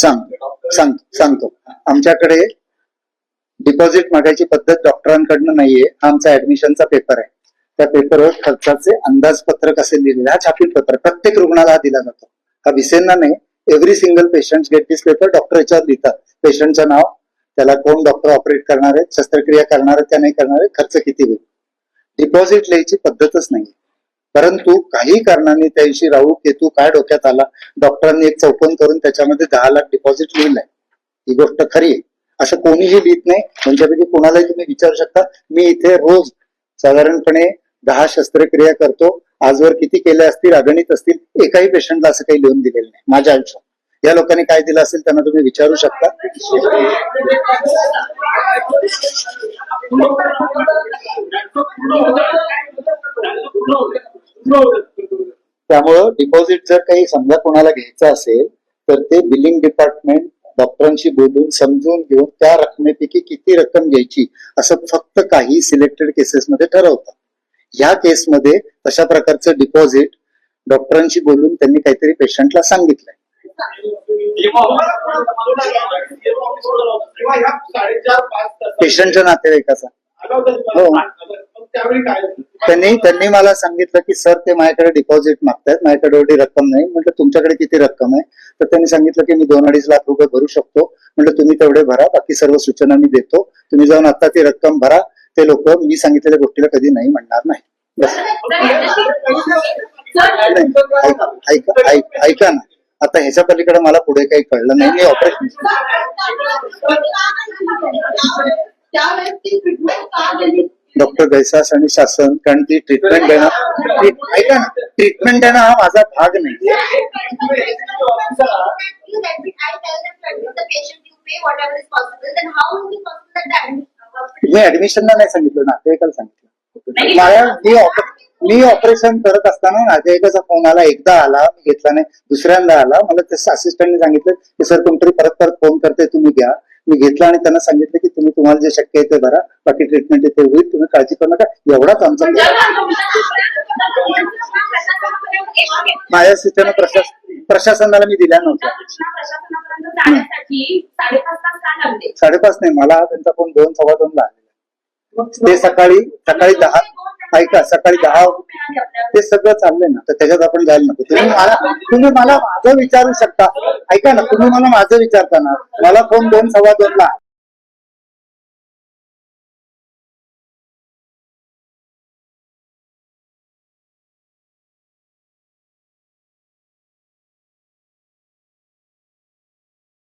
सांग सांग सांगतो. आमच्याकडे डिपॉझिट मागायची पद्धत डॉक्टरांकडनं नाहीये. आमचा ऍडमिशनचा पेपर आहे. त्या पेपरवर खर्चाचे अंदाजपत्रक असे लिहिलेले हा छापील पेपर प्रत्येक रुग्णाला हा दिला जातो. हा विसेंना नाही. Every single patient get this paper doctor याच्यावर लिहितात. पेशंटचं नाव त्याला कोण डॉक्टर ऑपरेट करणार आहे शस्त्रक्रिया करणार आहे त्या नाही करणार आहे खर्च किती होईल? डिपॉझिट लिहायची पद्धतच नाही परंतु काही कारणाने त्यांची राहू केतू काय डोक्यात आला डॉक्टरांनी एक चौकन करून त्याच्यामध्ये दहा लाख डिपॉझिट लिहिलंय. ही गोष्ट खरी आहे. असं कोणीही लिहित नाही त्यांच्यापैकी कोणालाही तुम्ही विचारू शकता. मी इथे रोज साधारणपणे दहा शस्त्रक्रिया करतो. आजवर किती केल्या असतील अगणित असतील एकाही पेशंटला असं काही लिहून दिलेलं नाही माझ्या आयुष्यात. या लोकांनी काय दिलं असेल त्यांना तुम्ही विचारू शकता. त्यामुळं डिपॉझिट जर काही समजा कोणाला घ्यायचं असेल तर ते बिलिंग डिपार्टमेंट डॉक्टरांशी बोलून समजून घेऊन त्या रकमेपैकी किती रक्कम घ्यायची असं फक्त काही सिलेक्टेड केसेसमध्ये ठरवतात. ह्या केसमध्ये तशा प्रकारचं डिपॉझिट डॉक्टरांशी बोलून त्यांनी काहीतरी पेशंटला सांगितलंय. पेशंटच्या नातेवाईकाचा. हो. त्यावेळी काय त्यांनी त्यांनी मला सांगितलं की सर ते माझ्याकडे डिपॉझिट मागतात माझ्याकडे एवढी रक्कम नाही. म्हटलं तुमच्याकडे किती रक्कम आहे? तर त्यांनी सांगितलं की मी दोन अडीच लाख रुपये भरू शकतो. म्हटलं तुम्ही तेवढे भरा. बाकी सर्व सूचना मी देतो. तुम्ही जाऊन आता ती रक्कम भरा. ते लोक मी सांगितलेल्या गोष्टीला कधी नाही म्हणणार नाही. ऐका ऐका ना. आता ह्याच्या पलीकडे मला पुढे काही कळलं नाही. मी ऑपरेशन डॉक्टर गैसास आणि शासन कारण ती ट्रीटमेंट देणं ऐका ना ट्रीटमेंट देणं हा माझा भाग नाही. मी ऍडमिशनला नाही सांगितलं नातेवाईकाला सांगितलं. माझ्या मी मी ऑपरेशन करत असताना नातेवाईकाचा फोन आला एकदा आला घेतला नाही दुसऱ्यांदा आला. मला त्या असिस्टंटने सांगितलं की सर कोणतरी परत परत फोन करते तुम्ही घ्या मी घेतला आणि त्यांना सांगितलं की तुम्ही तुम्हाला जे शक्य आहे ते भरा बाकी ट्रीटमेंट इथे होईल तुम्ही काळजी करू नका. एवढाच आमचा माझ्या सूचना प्रशासन प्रशासनाला मी दिल्या नव्हत्या. साडेपाच नाही मला त्यांचा फोन दोन सव्वा दोन ला ते सकाळी सकाळी दहा ऐका सकाळी दहा ते सगळं चाललंय ना. तर त्याच्यात आपण जायला नको. तुम्ही मला तुम्ही मला माझं विचारू शकता. ऐका ना तुम्ही मला माझं विचारता ना मला फोन दोन सव्वा दोन ला